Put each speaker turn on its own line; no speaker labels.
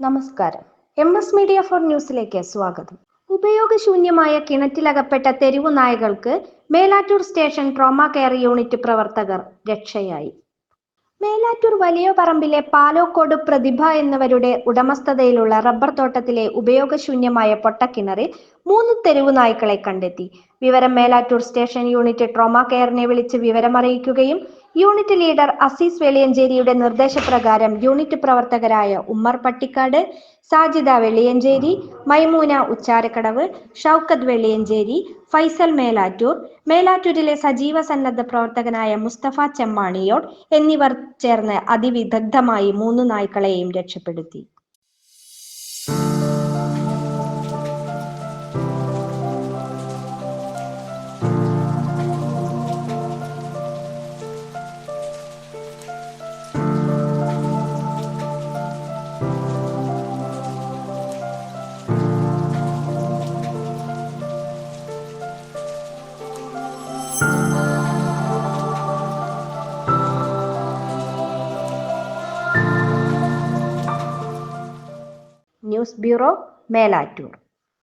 നമസ്കാരം. M S media for ന്യൂസിലേക്ക് സ്വാഗതം. ഉപയോഗശൂന്യമായ കിണറ്റിലകപ്പെട്ട തെരുവു നായകൾക്ക് Melattur station trauma care unit പ്രവർത്തകർ രക്ഷയായി. മേലാറ്റൂർ വലിയ പറമ്പിലെ പാലോക്കോട് പ്രതിഭ എന്നിവരുടെ ഉടമസ്ഥതയിലുള്ള റബ്ബർ തോട്ടത്തിലെ ഉപയോഗശൂന്യമായ പൊട്ടക്കിണറിൽ മൂന്ന് തെരുവു നായ്ക്കളെ കണ്ടെത്തി. വിവരം മേലാറ്റൂർ സ്റ്റേഷൻ യൂണിറ്റ് ട്രോമ കെയറിനെ വിളിച്ച് വിവരമറിയിക്കുകയും യൂണിറ്റ് ലീഡർ അസീസ് വെളിയഞ്ചേരിയുടെ നിർദ്ദേശപ്രകാരം യൂണിറ്റ് പ്രവർത്തകരായ ഉമ്മർ പട്ടിക്കാട് സാജിദ വെളിയഞ്ചേരി മൈമൂന ഉച്ചാരക്കടവ് ഷൗക്കത്ത് വെളിയഞ്ചേരി ഫൈസൽ മേലാറ്റൂർ മേലാറ്റൂരിലെ സജീവ സന്നദ്ധ പ്രവർത്തകനായ മുസ്തഫ ചെമ്മാണിയോട് എന്നിവർ ചേർന്ന് അതിവിദഗ്ധമായി മൂന്ന് നായ്ക്കളെയും രക്ഷപ്പെടുത്തി. News bureau Melattur.